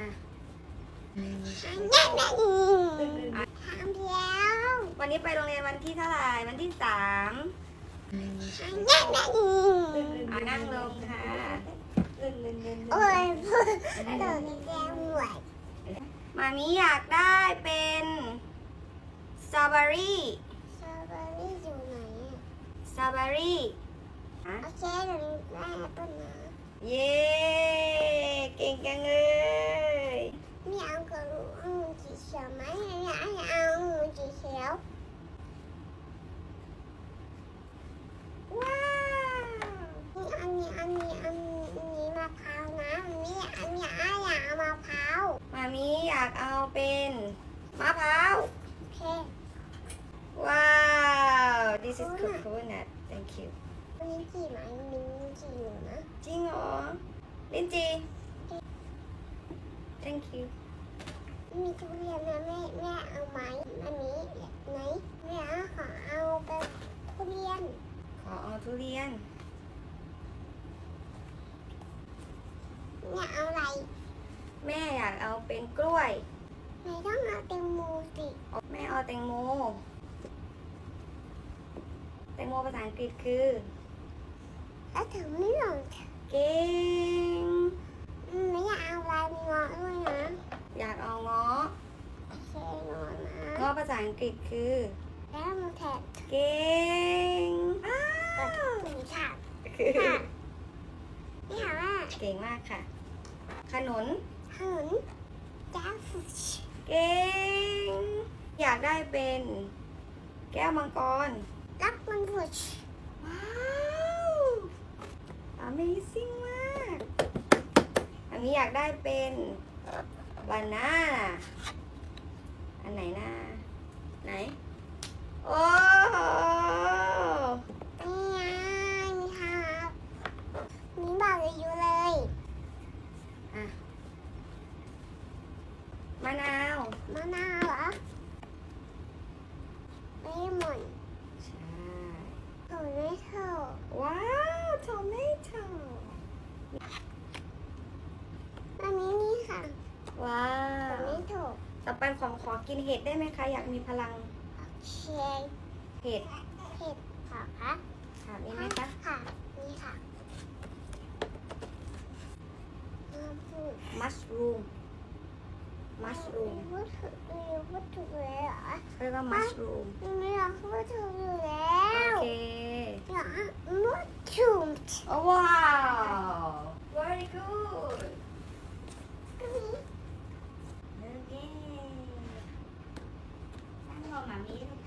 อะทำแล้ววันนี้ไปโรงเรียนวันที่เท่าไหร่วันที่สามอะนั่งลงค่ะโอ้ยพูดโดนแดงหวยมามีอยากได้เป็นสตรอเบอรี่สตรอเบอรี่อยู่ไหนอะสตรอเบอรี่อะโอเคเดี๋ยวแม่ต้นนะเย้ เก่งจังเลย ไม่เอากระดูกองุ่นสีเขียวไหมอยากให้เอาองุ่นสีเขียว ว้าว นี่อันนี้อันนี้อันนี้อันนี้มะพร้าวนะอันนี้อันนี้อยากเอามะพร้าว มามีอยากเอาเป็นมะพร้าวโอเคว้าว this is coconut thank you วันนี้จีไหมมีจีอยู่นะจริงเหรอลินจี thank you มีทุเรียนนะแม่แม่เอาไหมอันนี้ไหนแม่ขอเอาเป็นทุเรียนขอเอาทุเรียน แม่เอาอะไรแม่อยากเอาเป็นกล้วย ไม่ต้องเอาเต็มมูสิแม่เอาแตงโม แตงโมภาษาอังกฤษคือ แล้วถึงไม่หลงเก่ง ไม่อยากเอาอะไรมีงอด้วยนะอยากเอาเงาะโอเคงอนะเงาะภาษาอังกฤษคือ แล้วมันแถบเก่งอ้าวสีค่ะคือค่ะนี่ค่ะว่า เก่งมากค่ะ ขนุน ขนุนจ้าฟุชเก่งอยากได้เป็นแก้วมังกร รักมันฟุชว้าว Amazing มาก อันนี้อยากได้เป็นบานาอันไหนนะไหน โอ้โหนี่ไงนี่ค่ะนี่บอกอายุเลย อะ มะนาว มะนาวเหรอไม่หมดใช่ถูกไม่ถูกว้าวทอมเมโตอันนี้นี่ค่ะว้าถูกวไม่ถูกต่อไปขอขอกินเห็ดได้ไหมคะ อยากมีพลังเชยเห็ดเผ็ดขอคะค่ะมีไหมคะค่ะนี่ค่ะน้ำพูดมัชรูม มัชรูมพูดถูกพูดถูกเลยเหรอเรียกว่ามัชรูมไม่อยากพูดถูกอยู่แล้โอวเคอยากพูดถูกโอ้ว้าว very good ก็มีโอเคนั่งรอหมามีลูก